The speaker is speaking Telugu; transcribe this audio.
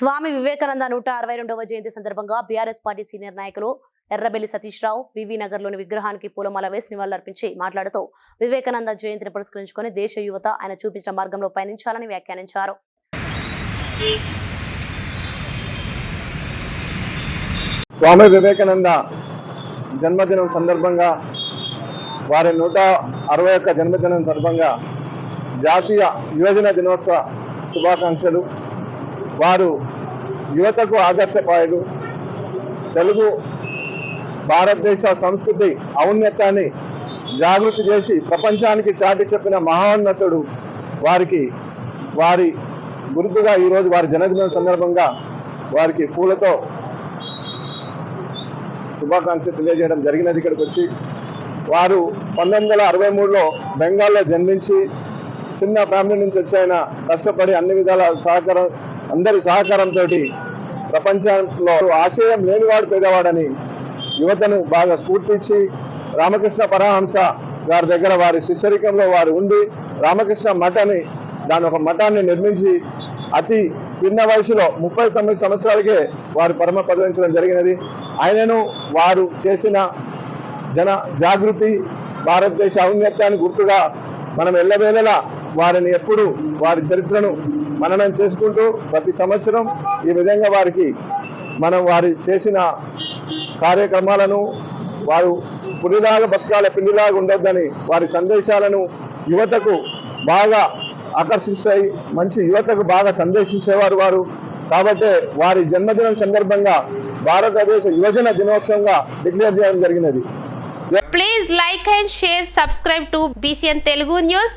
స్వామి వివేకానంద నూట అరవై రెండవ జయంతి సందర్భంగా బీఆర్ఎస్ పార్టీ సీనియర్ నాయకులు ఎర్రబెల్లి సతీష్ రావు వివి నగర్లోని విగ్రహానికి పూలమాల వేసి నివాళులర్పించి మాట్లాడుతూ వివేకానంద జయంతిని పురస్కరించుకొని దేశ యువత ఆయన చూపించిన మార్గంలో పయనించాలని వ్యాఖ్యానించారు. స్వామి వివేకానంద జన్మదినం సందర్భంగా వారి నూట అరవై ఒక్క జన్మదినం సందర్భంగా జాతీయ యువజన దినోత్సవ శుభాకాంక్షలు. వారు యువతకు ఆదర్శపాయుడు తెలుగు భారతదేశ సంస్కృతి ఔన్నత్యాన్ని జాగృతి చేసి ప్రపంచానికి చాటి చెప్పిన మహోన్నతుడు వారికి వారి గుర్తుగా ఈరోజు వారి జన్మదినం సందర్భంగా వారికి పూలతో శుభాకాంక్షలు తెలియజేయడం జరిగినది ఇక్కడికి వచ్చి వారు పంతొమ్మిది వందల అరవై మూడులో బెంగాల్లో జన్మించి చిన్న ఫ్యామిలీ నుంచి వచ్చి ఆయన కష్టపడి అన్ని విధాల సహకారం అందరి సహకారంతో ప్రపంచంలో ఆశయం లేనివాడు పేదవాడని యువతను బాగా స్ఫూర్తిచ్చి రామకృష్ణ పరహంస గారి దగ్గర వారి శిష్యరికంలో వారు ఉండి రామకృష్ణ మఠాన్ని దాని ఒక మఠాన్ని నిర్మించి అతి చిన్న వయసులో ముప్పై తొమ్మిది సంవత్సరాలకే వారు పరమ పదవించడం జరిగినది. ఆయనను వారు చేసిన జన జాగృతి భారతదేశ ఔన్నత్యాన్ని గుర్తుగా మనం ఎల్లవేళలా వారిని ఎప్పుడు వారి చరిత్రను మననం చేసుకుంటూ ప్రతి సంవత్సరం ఈ విధంగా వారికి మనం వారి చేసిన కార్యక్రమాలను వారు పులిలాగా బతకాల పిల్లిలాగా ఉండొద్దని వారి సందేశాలను యువతకు బాగా ఆకర్షిస్తాయి. మంచి యువతకు బాగా సందేశించేవారు వారు. కాబట్టి వారి జన్మదినం సందర్భంగా భారతదేశ యువజన దినోత్సవంగా డిక్లేర్ చేయడం జరిగినది. Please like and share subscribe to BCN Telugu news